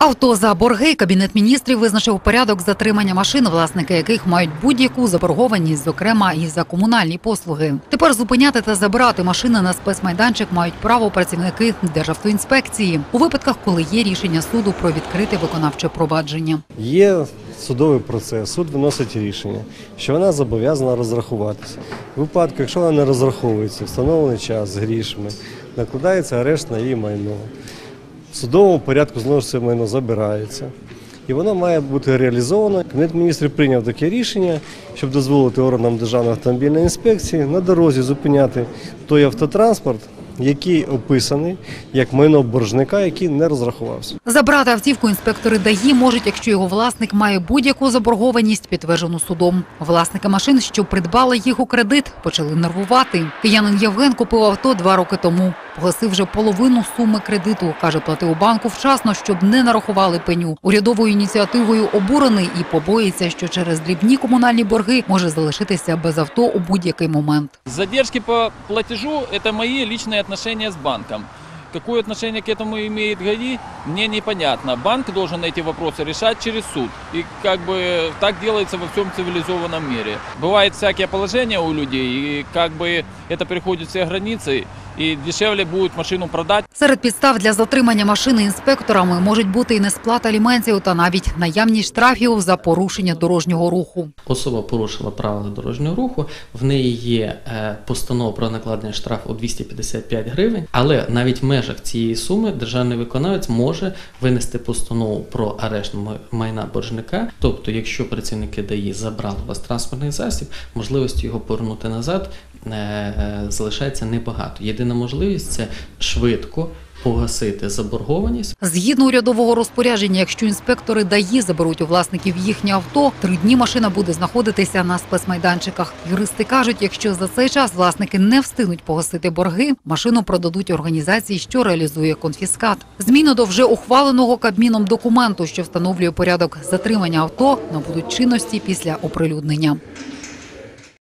Авто за борги кабінет міністрів визначив порядок затримання машин, власники яких мають будь-яку заборгованість, зокрема і за комунальні послуги. Тепер зупиняти та забирати машини на спецмайданчик мають право працівники Державтоінспекції у випадках, коли є рішення суду про відкрите виконавче провадження. Є судовий процес, суд виносить рішення, що вона зобов'язана розрахуватися. У випадку, якщо вона не розраховується, встановлений час з грішми, накладається арешт на її майно. Судовому порядку знову ж це майно забирається. І воно має бути реалізовано. Кабінет міністрів прийняв таке рішення, щоб дозволити органам Державної автомобільної інспекції на дорозі зупиняти той автотранспорт, який описаний як майно боржника, який не розрахувався. Забрати автівку інспектори ДАІ можуть, якщо його власник має будь-яку заборгованість, підтверджену судом. Власники машин, що придбали їх у кредит, почали нервувати. Киянин Євген купив авто два роки тому. Погасив вже половину суми кредиту. каже, платив у банку вчасно, щоб не нарахували пеню. Урядовою ініціативою обурений і побоїться, що через дрібні комунальні борги може залишитися без авто у будь-який момент. Задержки по платежу – это мои личные отношения с банком. Какое отношение к этому имеет ГАИ, мне непонятно. Банк должен эти вопросы решать через суд. И как бы так делается во всем цивилизованном мире. Бывает всякие положения у людей, и как бы это переходит все границы, и дешевле будет машину продать, Серед підстав для затримання машини інспекторами можуть бути і несплата аліментів та навіть наявність штрафів за порушення дорожнього руху. Особа порушила правила дорожнього руху, в неї є е, постанова про накладення штрафу у 255 гривень, але навіть в межах цієї суми державний виконавець може винести постанову про арешт майна боржника. Тобто, якщо працівники ДАІ забрали у вас транспортний засіб, можливості його повернути назад залишається небагато. Єдина можливість це швидко погасити заборгованість. Згідно урядового розпорядження, якщо інспектори ДАІ заберуть у власників їхнє авто, три дні машина буде знаходитися на спецмайданчиках. Юристи кажуть, якщо за цей час власники не встигнуть погасити борги, машину продадуть організації, що реалізує конфіскат. Зміни до вже ухваленого Кабміном документу, що встановлює порядок затримання авто, набудуть чинності після оприлюднення.